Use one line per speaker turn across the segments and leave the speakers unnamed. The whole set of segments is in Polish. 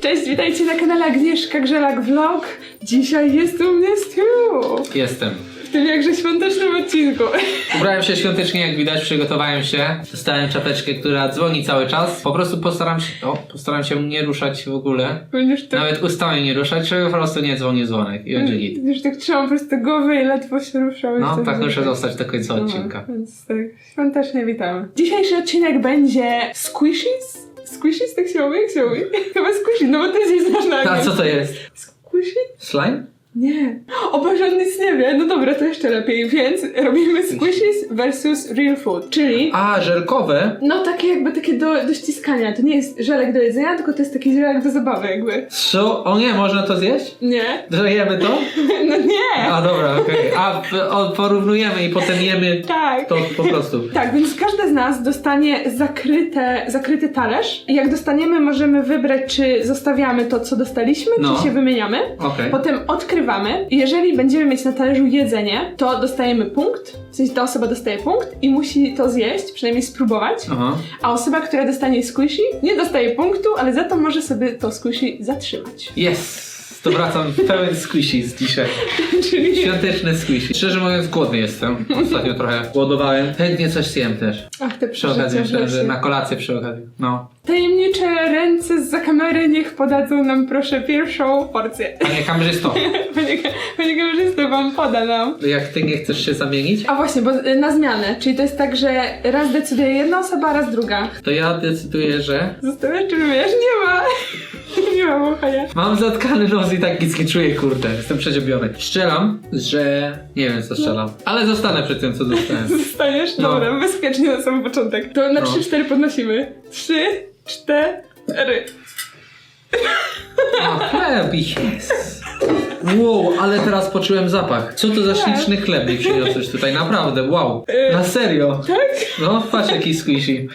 Cześć, witajcie na kanale Agnieszka Grzelak Vlog. Dzisiaj jest u mnie Stu.
Jestem.
W tym jakże świątecznym odcinku.
Ubrałem się świątecznie, jak widać, przygotowałem się. Dostałem czapeczkę, która dzwoni cały czas. Po prostu postaram się, o, postaram się nie ruszać w ogóle.
Będziesz tak...
Nawet ustami nie ruszać, żeby po prostu nie dzwoni dzwonek i będzie git.
Będziesz tak trzymał po prostu głowę i ledwo się ruszał.
No, tak muszę
tak.
zostać do końca
No,
odcinka.
Więc tak, świątecznie witamy. Dzisiejszy odcinek będzie Squishies? Squishies? Tak się mówi? Jak się mówi? Chyba Squishy, no bo ty jesteś znasz na
A co to jest?
Squishy?
Slime?
Nie. O Boże, on nic nie wie. No dobra, to jeszcze lepiej. Więc robimy squishies versus real food. Czyli...
A, żelkowe?
No takie jakby takie do, do ściskania. To nie jest żelek do jedzenia, tylko to jest taki żelek do zabawy jakby.
Co? O nie, można to zjeść?
Nie.
Dojemy to?
No nie.
A dobra, okej. A p- o, porównujemy i potem jemy
Tak.
to po prostu.
Tak, więc każdy z nas dostanie zakryte, zakryty talerz. I jak dostaniemy, możemy wybrać, czy zostawiamy to, co dostaliśmy,
No.
czy się wymieniamy.
Okej.
Potem odkrywamy. I Jeżeli będziemy mieć na talerzu jedzenie, to dostajemy punkt. W sensie ta osoba dostaje punkt i musi to zjeść, przynajmniej spróbować.
Aha.
A osoba, która dostanie squishy, nie dostaje punktu, ale za to może sobie to squishy zatrzymać.
Yes! To wracam pełen squishies dzisiaj.
Czyli...
Świąteczny squishy. Szczerze mówiąc, głodny jestem. Ostatnio trochę głodowałem. Chętnie coś zjem też.
Ach, te
Przy okazji,
w
że na kolację przy okazji. No.
Tajemnicze ręce z za kamery niech podadzą nam proszę pierwszą porcję.
Panie kamerzysto,
Panie, panie kamerzysto, wam poda nam.
jak ty nie chcesz się zamienić,
A właśnie, bo y, na zmianę, czyli to jest tak, że raz decyduje jedna osoba, raz druga.
to ja decyduję, że
Zostawiasz czy wiesz? Nie ma.
Mam zatkany nos i tak nic nie czuję, kurde. Jestem przeziębiony. Strzelam, że... Nie wiem, co strzelam. Ale zostanę przy tym, co dostałem.
Zostajesz?
No.
Dobra, bezpiecznie na sam początek. To na
No.
3-4 podnosimy. 3, 4.
O, chleb, yes. Wow, ale teraz poczułem zapach. Co to za śliczny chleb mi przyniosłeś tutaj, naprawdę, wow. Na serio.
Tak?
No, patrz jaki squishy.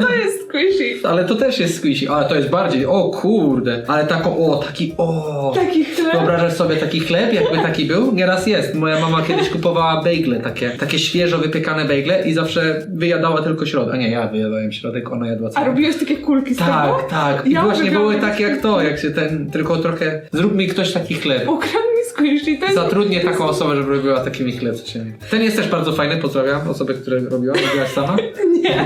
To jest squishy.
Ale to też jest squishy, ale to jest bardziej, o kurde. Ale taką, o, taki, o.
Taki chleb.
Wyobrażasz sobie taki chleb, jakby taki był? Nieraz jest. Moja mama kiedyś kupowała bejgle, takie, takie świeżo wypiekane bejgle i zawsze wyjadała tylko środek. A nie, ja wyjadałem środek, ona jadła
A
cały.
robiłeś takie kulki z tego?
Tak, tak. I
Ja
właśnie były
takie
takie jak to, jak się ten, tylko trochę, zrób mi ktoś taki chleb.
Ukradł mi squishy. To jest...
Zatrudnię taką osobę, żeby robiła takimi chleb. Ten jest też bardzo fajny, pozdrawiam osobę, która robiła, robiłaś sama.
Nie.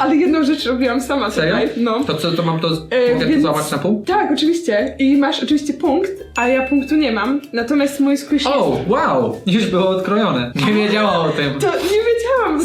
Ale jedną rzecz robiłam sama
Serio?
tutaj. No.
To co, to mam to,
E,
mogę to
więc-
złamać na pół?
Tak, oczywiście. I masz oczywiście punkt, a ja punktu nie mam. Natomiast mój squishy...
O, wow! Już było odkrojone. Nie wiedziała o tym.
To nie wiedziałam. to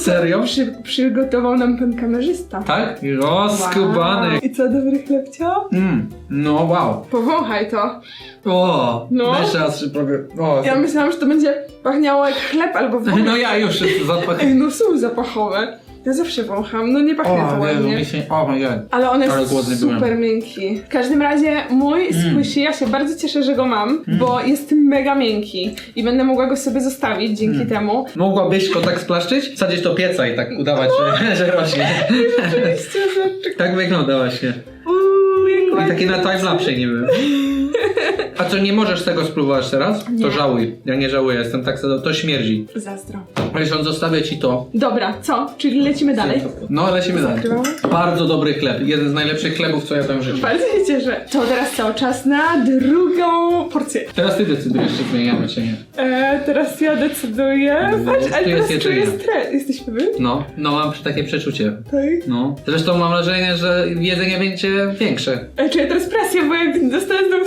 Serio?
Przy, przygotował nam pan kamerzysta.
Tak? O, skubany.
I co, dobry chlebcio?
Mm, no wow.
Powąchaj to.
O,
No.
jeszcze raz się powiem. O,
Ja myślałam, że to będzie pachniało jak chleb albo w ogóle.
no ja już zapach.
Ej, no są zapachowe. Ja zawsze wącham, no nie pachnie to
O, Jezu,
ładnie.
mi się... O my god.
Ale on jest
Ale głodny
super
byłem.
miękki. W każdym razie mój
Mm.
squishy, ja się bardzo cieszę, że go mam, bo jest mega miękki i będę mogła go sobie zostawić dzięki
Mm.
temu.
Mogłabyś go tak splaszczyć? Wsadzić do pieca i tak udawać, że, że rośnie.
Oczywiście, że...
Tak wygląda właśnie.
Uuu, jak
I
ładnie.
takie na timelapse niby. A co, nie możesz tego spróbować teraz? To
Nie.
żałuj. Ja nie żałuję, jestem tak sad- to śmierdzi.
Zazdro.
Zresztą zostawię ci to.
Dobra, co? Czyli lecimy dalej?
No, lecimy dalej. Bardzo dobry chleb. Jeden z najlepszych chlebów, co jadłem w życiu.
Bardzo się cieszę. To teraz cały czas na drugą porcję.
Teraz ty decydujesz, czy zmieniamy, czy nie.
E, teraz ja decyduję. Patrz, ale
Tu jest
teraz czuję
jedzenie.
stres. Jesteś pewien?
No, no mam takie przeczucie.
Tak.
No. Zresztą mam wrażenie, że jedzenie będzie większe.
E, czuję teraz presję, bo jak dostanę znowu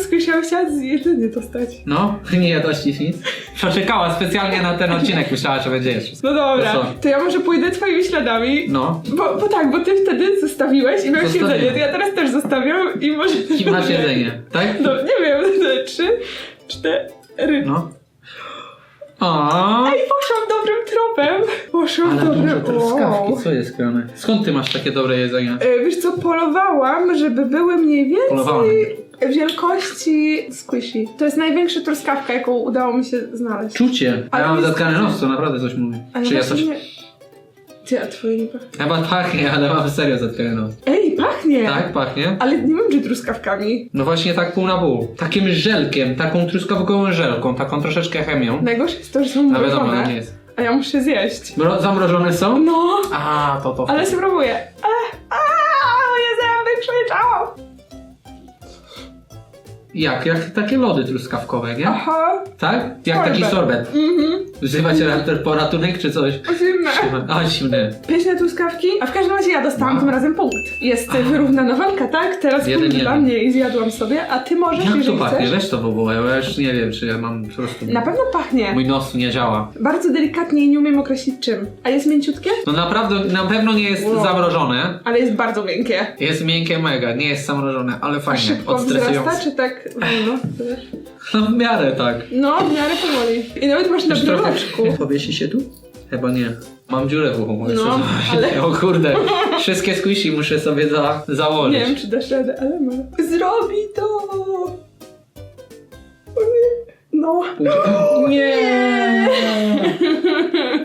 chciała z jedzenie dostać.
No, nie jadłaś dziś nic. Poczekała specjalnie na ten odcinek, myślała, że będzie jeszcze.
No dobra,
To co?
to ja może pójdę twoimi śladami.
No.
Bo, bo tak, bo ty wtedy zostawiłeś i miałeś
Zostawiłem.
jedzenie, to ja teraz też zostawiam i może...
Kim masz jedzenie, tak?
No, nie wiem, trzy, cztery.
No. O,
Ej, poszłam dobrym tropem. Poszłam
ale
dobrym...
dużo truskawki,
Wow.
co jest grane? Skąd ty masz takie dobre jedzenie?
E, Wiesz co, polowałam, żeby były mniej więcej
Polowałam.
Wielkości squishy. To jest największa truskawka, jaką udało mi się znaleźć.
Czucie. A
Ale
ja mam
jest-
zatkany nos, to naprawdę coś mówi.
Ale
Czy ja
właśnie
coś...
nie... Ty, a twoje nie pachnie.
Chyba pachnie, ale mam serio zatkany nos.
Ej, pachnie!
Tak, pachnie?
Ale nie wiem, czy truskawkami.
No właśnie tak pół na pół. Takim żelkiem, taką truskawkową żelką, taką troszeczkę chemią.
Najgorsze jest to, że są
No wiadomo, no
mrożone,
nie jest.
a ja muszę zjeść.
Mro- zamrożone są?
No,
A, to to.
ale spróbuję. A, a, moje zęby krzyczą!
Jak? Jak takie lody truskawkowe, nie?
Aha,
Tak? Jak taki sorbet.
mhm,
Wzywacie raptor po ratunek czy coś?
zimne.
A, zimny.
Pyszne truskawki, a w każdym razie ja dostałam
Wow.
tym razem punkt. Jest wyrównana walka, tak? Teraz
Jeden,
punkt
jeden.
dla mnie i zjadłam sobie, a ty możesz,
Jak to pachnie?
chcesz.
Weź to w ogóle, bo ja już nie wiem, czy ja mam po prostu...
Na pewno pachnie.
Mój nos nie działa.
Bardzo delikatnie i nie umiem określić czym. A jest mięciutkie?
No naprawdę, na pewno nie jest
Wow.
zamrożone.
Ale jest bardzo miękkie.
Jest miękkie mega, nie jest zamrożone, ale fajnie,
szybko wzrasta, czy tak wolno?
No w miarę tak.
No, w miarę powoli. I nawet masz na
Też trochę
broloczku.
powiesi się tu? Chyba nie. Mam dziurę w uchu, mogę
No,
sobie
ale-
ale... O kurde, wszystkie squishy muszę sobie za, założyć.
Nie wiem, czy dasz radę, ale ma. Zrobi to! O nie. No. Nie!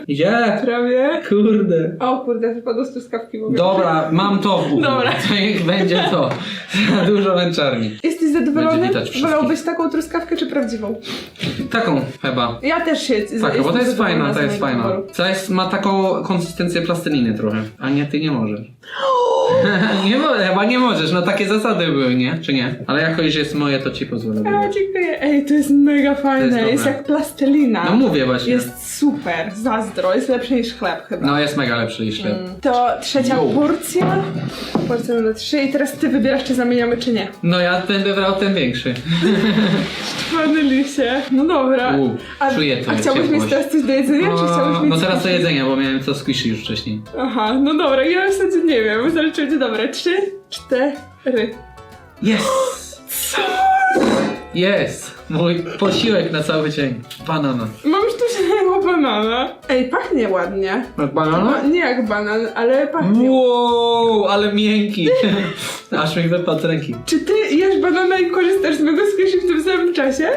Gdzie?
Prawie.
Kurde.
O kurde, wypadło z truskawki w ogóle.
Dobra, mam to w.
Dobra.
To niech będzie to. Za dużo męczarni.
Jesteś zadowolony?
Widać wszystkich.
Wolałbyś taką truskawkę czy prawdziwą?
Taką chyba.
Ja też się z-
Tak, bo to
jestem
jest fajna,
zadowolona z
jest
mojego
fajna.
wyboru.
To jest, ma taką konsystencję plasteliny trochę. A nie, ty nie możesz. nie mo- chyba nie możesz, no takie zasady były, nie? Czy nie? Ale jako już jest moje, to ci pozwolę.
A, dziękuję. Ej, to jest mega fajne.
dobre.
jest jak plastelina.
No mówię właśnie.
Jest super. Zazdro. Jest lepszy niż chleb chyba.
No jest mega lepszy niż chleb.
To trzecia porcja. Porcja numer trzy. I teraz ty wybierasz, czy zamieniamy, czy nie.
No ja będę brał ten większy.
Pomyli się. No dobra.
U,
a,
czuję to,
a chciałbyś mieć teraz coś do jedzenia, czy chciałbyś mieć
no teraz to
coś-
jedzenie, bo miałem to squishy już wcześniej.
Aha, no dobra, ja w zasadzie nie wiem. Zaliczyć dobra. Trzy, cztery.
Jest! Jest! Mój posiłek na cały dzień. Banana.
Sztucznego banana. Ej, pachnie ładnie.
Banana?
No, nie jak banan, ale pachnie.
Wow, ale miękki. Aż mi wypadł z ręki.
Czy ty jesz banana i korzystasz z mego squishy w tym samym czasie?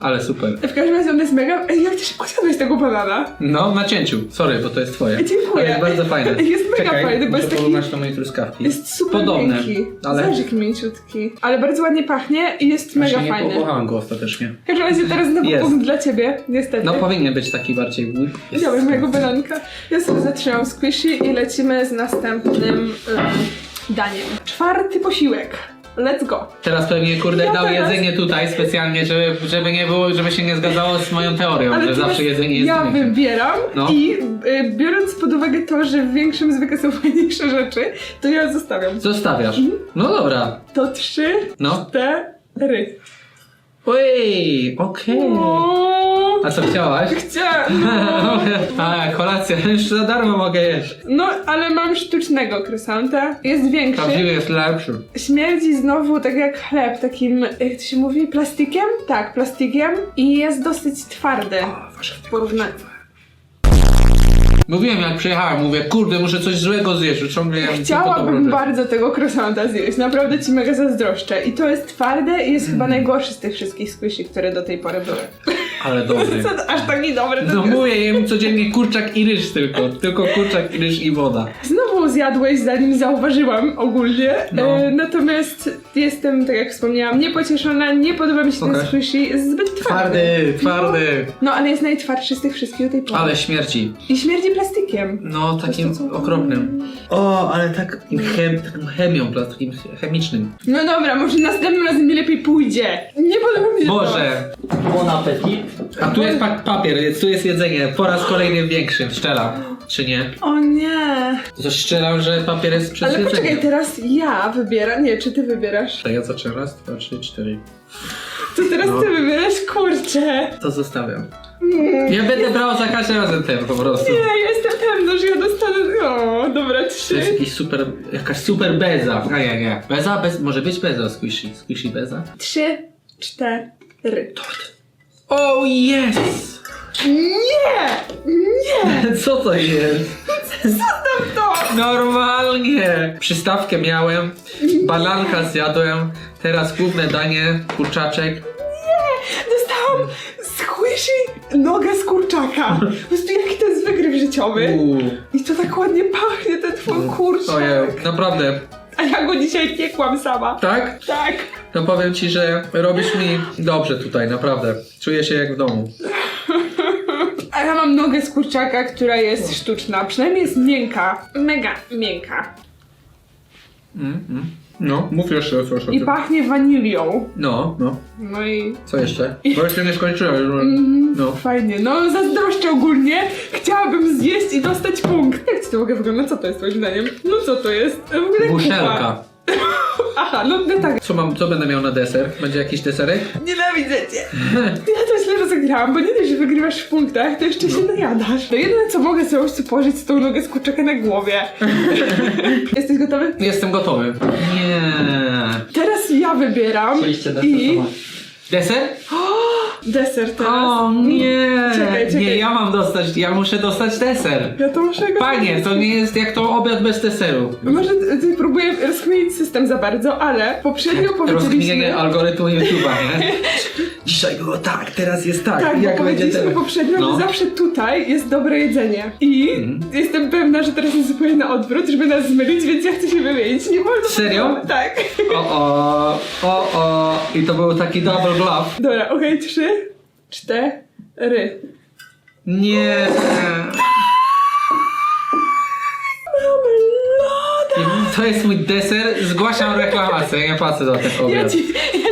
Ale super.
W każdym razie on jest mega... Ej, jak ty szybko zjadłeś tego banana?
No, na cięciu. Sorry, bo to jest twoje.
Dziękuję.
Ale jest bardzo fajne.
Jest mega
Czekaj,
fajny, bo
muszę
jest taki-
porównać do mojej truskawki.
Jest super
Podobne,
miękki.
ale-
mięciutki. Ale bardzo ładnie pachnie i jest mega
Właśnie nie
fajny.
pokochałem go ostatecznie.
W każdym razie teraz znowu
Jest.
punkt dla ciebie, niestety.
No powinien być taki bardziej... Jest.
Wziąłem mojego bananka. Ja sobie zatrzymam squishy i lecimy z następnym um, daniem. Czwarty posiłek. Let's go.
Teraz pewnie kurde
Ja
dał
teraz-
jedzenie tutaj specjalnie, żeby, żeby nie było, żeby się nie zgadzało z moją teorią, że
teraz
zawsze jedzenie jest
ja
wynikiem.
wybieram
No.
i y, biorąc pod uwagę to, że w większym zwykle są fajniejsze rzeczy, to ja zostawiam.
Zostawiasz.
Mhm.
No dobra.
To trzy,
No.
cztery.
Oj, okej.
O,
A co chciałaś?
Chciałam. No.
A, kolacja, już za darmo mogę jeść.
no, ale mam sztucznego krosanta. Jest większy.
Prawdziwy jest lepszy.
Śmierdzi znowu tak jak chleb, takim, jak to się mówi, plastikiem? Tak, plastikiem. I jest dosyć twardy. W porównaniu.
Mówiłem jak przyjechałem, mówię, kurde, muszę coś złego zjeść, że ciągle jem tylko
Chciałabym
dobre.
bardzo tego croissanta zjeść, naprawdę ci mega zazdroszczę. I to jest twarde i jest chyba najgorszy z tych wszystkich squishy, które do tej pory były.
Ale dobry.
Aż taki dobry.
No mówię, jem codziennie kurczak i ryż tylko. Tylko kurczak, ryż i woda.
Zjadłeś, zanim zauważyłam ogólnie.
No.
E, natomiast jestem, tak jak wspomniałam, niepocieszona, nie podoba mi się ten
Okej.
squishy, jest zbyt twardy.
Twardy, twardy.
No, ale jest najtwardszy z tych wszystkich do tej pory.
Ale śmierci.
I śmierdzi plastikiem.
No, takim
To
okropnym. O, ale tak chem, taką chemią, takim chemicznym.
No dobra, może następnym razem mi lepiej pójdzie. Nie podoba mi się to.
Może.
Bon appetit.
A tu jest pa- papier, tu jest jedzenie. Po raz kolejny większy. Szczelam. Czy nie?
O nie.
To szczelam, że papier jest przez
Ale poczekaj, teraz ja wybieram. Nie, czy ty wybierasz?
To ja zaczę raz, dwa, trzy, cztery.
To teraz
No.
ty wybierasz, kurczę.
To zostawiam.
Mm.
Ja będę brał za każdym razem ten po prostu.
Nie, ja jestem pewna, że ja dostanę... O, dobra,
To
trzy.
jest jakiś super, jakaś super beza. A nie, nie. Beza? Bez, może być beza squishy. Squishy beza?
Trzy, cztery.
Oh yes!
Nie! Nie!
Co to jest?
Zostaw to!
Normalnie! Przystawkę miałem, bananka zjadłem, teraz główne danie, kurczaczek.
Dostałam squishy nogę z kurczaka. Po prostu jaki to jest wygryw życiowy.
Uuu.
I to tak ładnie pachnie, ten twój kurczak.
Ojej, naprawdę.
A ja go dzisiaj piekłam sama.
Tak?
Tak.
No powiem ci, że robisz mi dobrze tutaj, naprawdę. Czuję się jak w domu.
Ja mam nogę z kurczaka, która jest sztuczna. Przynajmniej jest miękka. Mega miękka.
Mm, mm. No, mów jeszcze proszę.
I pachnie wanilią.
No, no.
No i...
Co jeszcze? Bo jeszcze nie skończyłem.
Mm,
No.
Fajnie, no zazdroszczę ogólnie. Chciałabym zjeść i dostać punkt. Jak ci to mogę wyglądać? Co to jest twoim zdaniem? No co to jest? W ogóle kupa.
Muszelka.
Aha, no, no tak.
Co mam, co będę miał na deser? Będzie jakiś deserek?
Nienawidzę cię. Ja to źle rozegrałam, bo nie dość, że wygrywasz w punktach, to jeszcze się najadasz. No jedyne co mogę sobie to położyć tą nogę z kurczaka na głowie. Jesteś gotowy?
Jestem gotowy. Nie.
Teraz ja wybieram
Chcieliście deser,
i.
Deser?
Deser teraz.
O nie.
Czekaj, czekaj.
Nie, ja mam dostać, ja muszę dostać deser.
Ja to muszę go...
Panie, to nie jest jak to obiad bez deseru.
Może ty, ty próbuję rozkminić system za bardzo, ale poprzednio powiedzieliśmy...
Rozkminienie algorytmu YouTube'a, nie? Dzisiaj było tak, teraz jest tak.
Tak, bo powiedzieliśmy poprzednio,
No.
że zawsze tutaj jest dobre jedzenie. I
Mhm.
jestem pewna, że teraz jest zupełnie na odwrót, żeby nas zmylić, więc ja chcę się wymienić. Nie wolno...
Serio?
Tak.
O, o, o, o. I to był taki double bluff.
Dobra, okej, trzy, cztery.
Nie.
Mamy loda!
To jest mój deser, zgłaszam reklamację, nie płacę za ten
Ja
obiad.
ja ci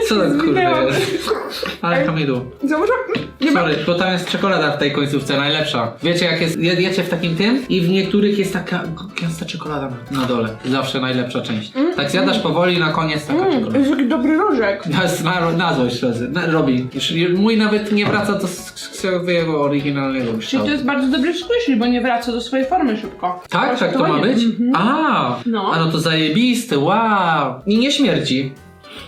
Co to kurde
zminęłam.
jest? Ale Hamidu.
Zauważam, nie ma...
Sorry, bo tam jest czekolada w tej końcówce, najlepsza. Wiecie jak jest, je- jecie w takim tym i w niektórych jest taka gęsta czekolada na, na dole. Zawsze najlepsza część. Tak zjadasz powoli na koniec taka
Mm,
czekolada.
jest taki dobry rożek.
Jest na, na złość rozy- na, robi. Już, mój nawet nie wraca do s- swojego oryginalnego
Czyli
kształtu.
to jest bardzo dobry squishy, bo nie wraca do swojej formy szybko.
Tak, tak to ma
Ładnie.
być?
Mhm.
A,
No.
a no to zajebiste, wow. I nie śmierdzi.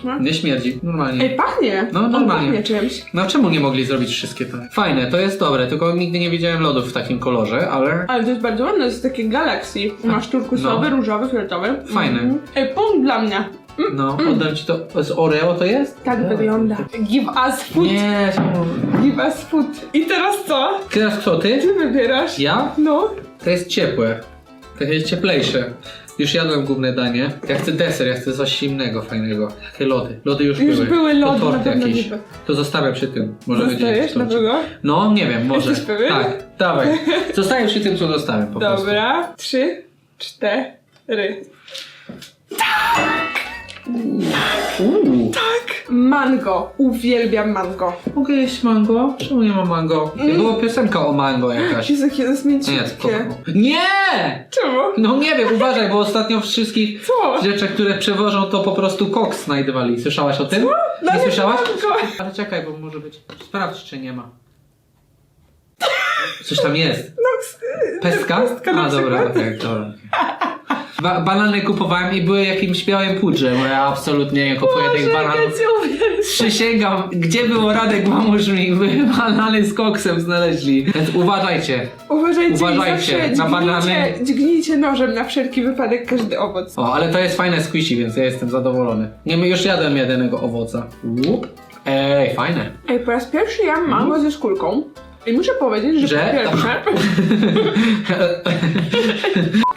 No.
Nie śmierdzi, normalnie.
Ej, pachnie.
No,
On
normalnie.
pachnie czymś.
No czemu nie mogli zrobić wszystkie tak? Fajne, to jest dobre, tylko nigdy nie widziałem lodów w takim kolorze, ale...
Ale to jest bardzo ładne, to jest takie Galaxy. Masz turkusowy,
No.
różowy, fioletowy.
Fajny.
Mhm. Ej, punkt dla mnie.
No, oddam ci to. Z Oreo to jest?
Tak
Ja.
wygląda. Give us food.
Nie?
Give us food. I teraz co?
Teraz kto ty?
Ty wybierasz?
Ja?
No.
To jest ciepłe. To jest cieplejsze. Już jadłem główne danie. Ja chcę deser, ja chcę coś innego, fajnego. Takie lody. Lody już,
Już
były.
były lody,
to
na
tort
pewno
jakiś.
nie były.
To zostawiam przy tym. Może będzie
Zostajesz na
torcik.
pewno?
No, nie wiem, może.
Jesteś pewien?
Tak, dawaj. Zostaję przy tym, co dostałem po prostu.
Dobra. Trzy, cztery.
Uuu.
Tak. Mango. Uwielbiam mango.
Mogę jeść mango? Czemu nie ma mango?
Mm.
Była piosenka o mango jakaś.
Jezu, jakie to jest
Nie,
mięciutkie.
Nie!
Czemu?
No nie wiem, uważaj, bo ostatnio wszystkich
Co?
rzeczach, które przewożą, to po prostu koks znajdowali. Słyszałaś o tym?
No
Nie słyszałaś?
mango.
Ale czekaj, bo może być. Sprawdź, czy nie ma. Coś tam jest.
No,
Pestka?
pestka
A, dobra, tak, dobra. Ba banany kupowałem i były jakimś białym pudrze, bo ja absolutnie nie kupuję tych
Boże,
bananów.
ja cię uwielbiam.
Przysięgam, gdzie było Radek, pomóż mi, banany z koksem znaleźli. Więc uważajcie.
Uważajcie,
Uważajcie na
dźgnijcie,
banany.
dźgnijcie nożem na wszelki wypadek każdy owoc.
O, ale to jest fajne squishy, więc ja jestem zadowolony. Nie, my już jadłem jedynego owoca. Łup. Ej, fajne.
Ej, po raz pierwszy jem mango ze szkórką. I muszę powiedzieć, że,
Że?
po pierwsze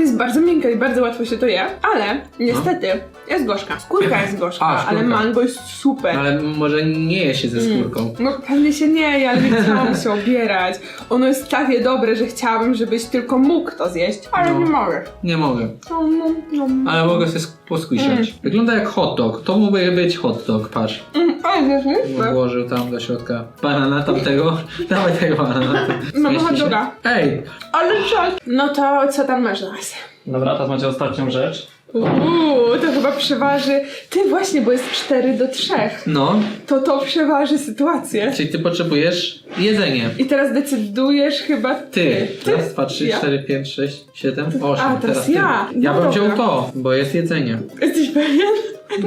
jest bardzo miękka i bardzo łatwo się to je, ale niestety jest gorzka. Skórka jest gorzka,
A, skórka.
ale mango jest super.
Ale może nie je się ze skórką.
No pewnie się nie je, ale nie chciałam się obierać. Ono jest takie dobre, że chciałabym, żebyś tylko mógł to zjeść, ale
No.
nie mogę.
Nie mogę.
No, no, no.
Ale mogę się posquishać. Wygląda jak hot dog. To mógłby być hot dog, patrz.
Mm, ale wiesz, nie?
Włożył tam do środka banana tamtego. Dawaj tego banana.
Mamy
Zmieści
hot
się?
doga.
Ej!
Ale czas. No to co tam masz nas?
Dobra, teraz macie ostatnią rzecz.
Uuu, to chyba przeważy. Ty właśnie, bo jest 4 do 3.
No,
To to przeważy sytuację.
czyli ty potrzebujesz jedzenie.
I teraz decydujesz chyba ty.
Ty. Raz, dwa, trzy,
Ja.
cztery, pięć, sześć, siedem, osiem.
A, teraz
ty.
ja.
Ja
No
bym wziął
dobra.
to, bo jest jedzenie.
Jesteś pewien?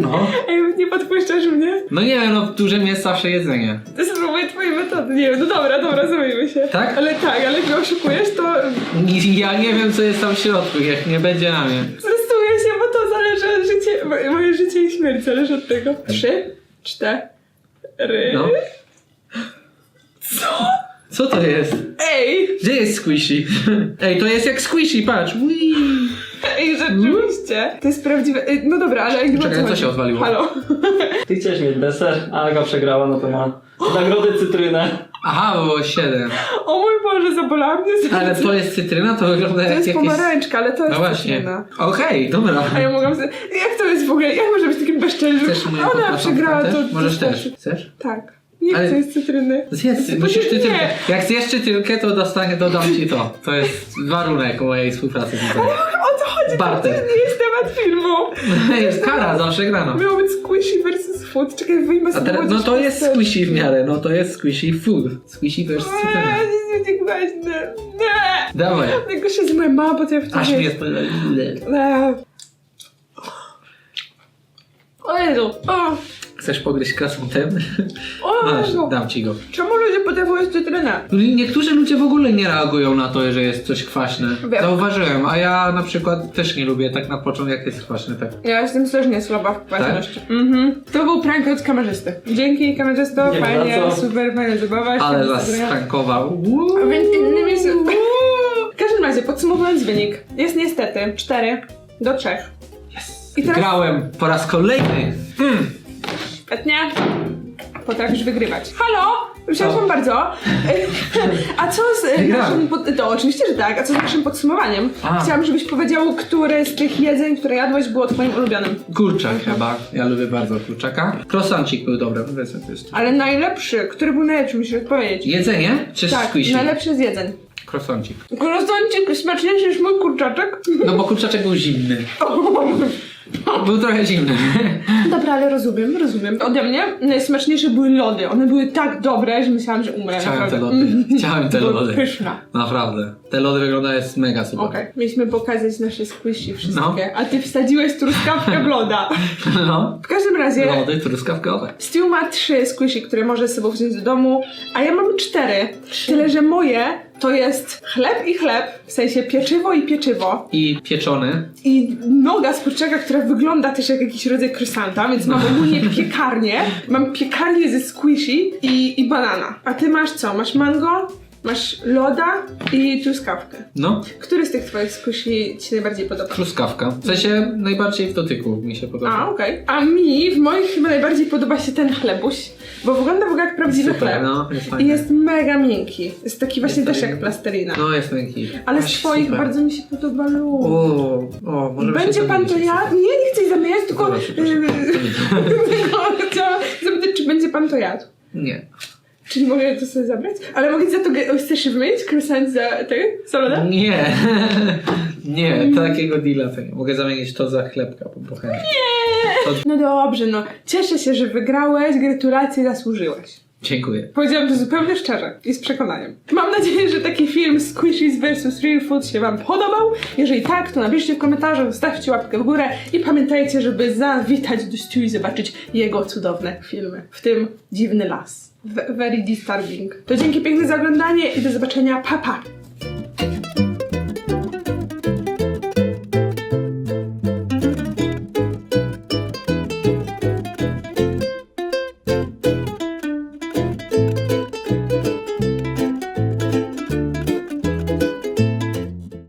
No.
Ej, nie podpuszczasz mnie?
No nie no w dużym jest zawsze jedzenie.
Spróbuję twojej metody. Nie wiem, no dobra, dobra, zrobimy się.
Tak?
Ale tak, ale jak mnie oszukujesz, to
Ja nie wiem, co jest tam w środku, jak nie będzie na mnie.
stresuję się, bo to zależy od życia. mo- Moje życie i śmierć zależy od tego. Trzy, cztery.
No.
Co?
Co to jest?
Ej!
Gdzie jest squishy? Ej, to jest jak squishy, patrz. Whee.
Ej, rzeczywiście. To jest prawdziwe. Ej, No dobra, ale jakby
Czekaj, co
chodzi?
się odwaliło?
Halo.
Ty chciałeś mieć deser, a Aga przegrała, no to ma nagrodę cytrynę.
Aha, było 7.
O mój Boże, zabolała mnie serce.
Ale to jest cytryna, to wygląda
To
jak
jest
jakieś...
pomarańczka, ale to
No
jest
właśnie.
cytryna.
Okej, dobra.
A ja mogłam sobie... Jak to jest w ogóle? Jak może być takim bezczelnym?
Chcesz moją
Ona przegrała, to...
też? Możesz
to
też. Chcesz?
Tak. Nie
Ale-
chcę jest cytryny.
Zjedz,
Nie.
musisz cytrynkę. Jak zjesz cytrynkę, to dostanie, dodam ci to. To jest warunek mojej współpracy z widzem.
O co chodzi?
Bartek.
To nie jest temat filmu.
Jest kara, zawsze grano.
Miało być squishy versus food. Czekaj, wyjmę sobie
teraz, no to jest squishy w miarę, no to jest squishy food. Squishy versus.
Eee, nie jest tak ważne. Nie.
Dawaj.
Tylko się z moja mama potrafi to
Aż mi
jeść.
jest...
Eee. O Jezu. O,
Chcesz pogryźć krasątem?
o
Masz,
Jezu.
dam ci go.
Czemu ludzie potrafią jeść cytrynę?
Niektórzy ludzie w ogóle nie reagują na to, że jest coś kwaśne.
Wiem.
Zauważyłem, a ja na przykład też nie lubię tak na początku, jak jest kwaśne. Tak.
Ja jestem strasznie słaba w kwaśności. Mhm. To był prank od kamerzysty. Dzięki kamerzysto,
Nie ma
fajnie,
za co.
super, fajna zabawa.
Ale
świetna
was
zabawa.
sprankował.
A więc innymi sł- W każdym razie, podsumowując wynik, jest niestety 4 do 3. I teraz
Grałem po raz kolejny. Mm.
świetnie. Potrafisz wygrywać. Halo! Przepraszam bardzo. A co z e,
Wygrałem.
naszym... Pod... To oczywiście, że tak. A co z naszym podsumowaniem?
A.
Chciałam, żebyś powiedział, które z tych jedzeń, które jadłeś, było twoim ulubionym.
Kurczak chyba. Ja lubię bardzo kurczaka. Croissancik był dobry. Co to jest.
Ale najlepszy, który był najlepszy, musisz odpowiedzieć.
Jedzenie czy
Tak,
squishy?
najlepszy z jedzeń.
Croissancik.
Croissancik smaczniejszy niż mój kurczaczek.
No bo kurczaczek był zimny. Był trochę zimny.
Dobra, ale rozumiem, rozumiem. Ode mnie najsmaczniejsze były lody. One były tak dobre, że myślałam, że umrę.
Chciałem te
naprawdę.
lody. Chciałem te
Były
lody.
Pyszne.
Naprawdę. Te lody wyglądają jest mega super.
Okej, mieliśmy pokazać nasze squishy wszystkie,
No.
a ty wsadziłeś truskawkę w loda.
No.
W każdym razie
Lody truskawkowe.
Stu ma trzy squishy, które może ze sobą wziąć do domu, a ja mam cztery. Tyle, że moje to jest chleb i chleb, w sensie pieczywo i pieczywo.
I pieczony.
I noga z kurczaka, która wygląda też jak jakiś rodzaj krysanta, więc mam ogólnie piekarnię. Mam piekarnię ze squishy i, i banana. A ty masz co? Masz mango, masz loda i truskawkę.
No.
Który z tych twoich squishy ci się najbardziej podoba?
Truskawka. W sensie najbardziej w dotyku mi się podoba.
A, okej. A mi, w moich chyba najbardziej podoba się ten chlebuś, bo wygląda w ogóle jak prawdziwy
Super,
chleb.
no, jest
I jest mega miękki. Jest taki właśnie
Jest
też jak plastelina.
No jest miękki.
Ale
Aż
z twoich
super.
bardzo mi się podoba lód.
O, o, może
Będzie pan to jadł? Nie, nie chcę zamieniać, tylko... Tylko Chciałam zapytać, czy będzie pan to jadł.
Nie.
Czyli mogę to sobie zabrać? Ale mogę za to... Chcesz wymienić croissant za ty? Za loda?
Nie. nie, takiego deala to nie. Mogę zamienić to za chlebka po trochę.
No dobrze, no. Cieszę się, że wygrałeś. Gratulacje, zasłużyłeś.
Dziękuję.
Powiedziałam to zupełnie szczerze i z przekonaniem. Mam nadzieję, że taki film Squishies vs Real Food się Wam podobał. Jeżeli tak, to napiszcie w komentarzu, zostawcie łapkę w górę i pamiętajcie, żeby zawitać do Stu i zobaczyć jego cudowne filmy, w tym Dziwny Las. Very disturbing. To dzięki piękne za oglądanie i do zobaczenia. Pa, pa!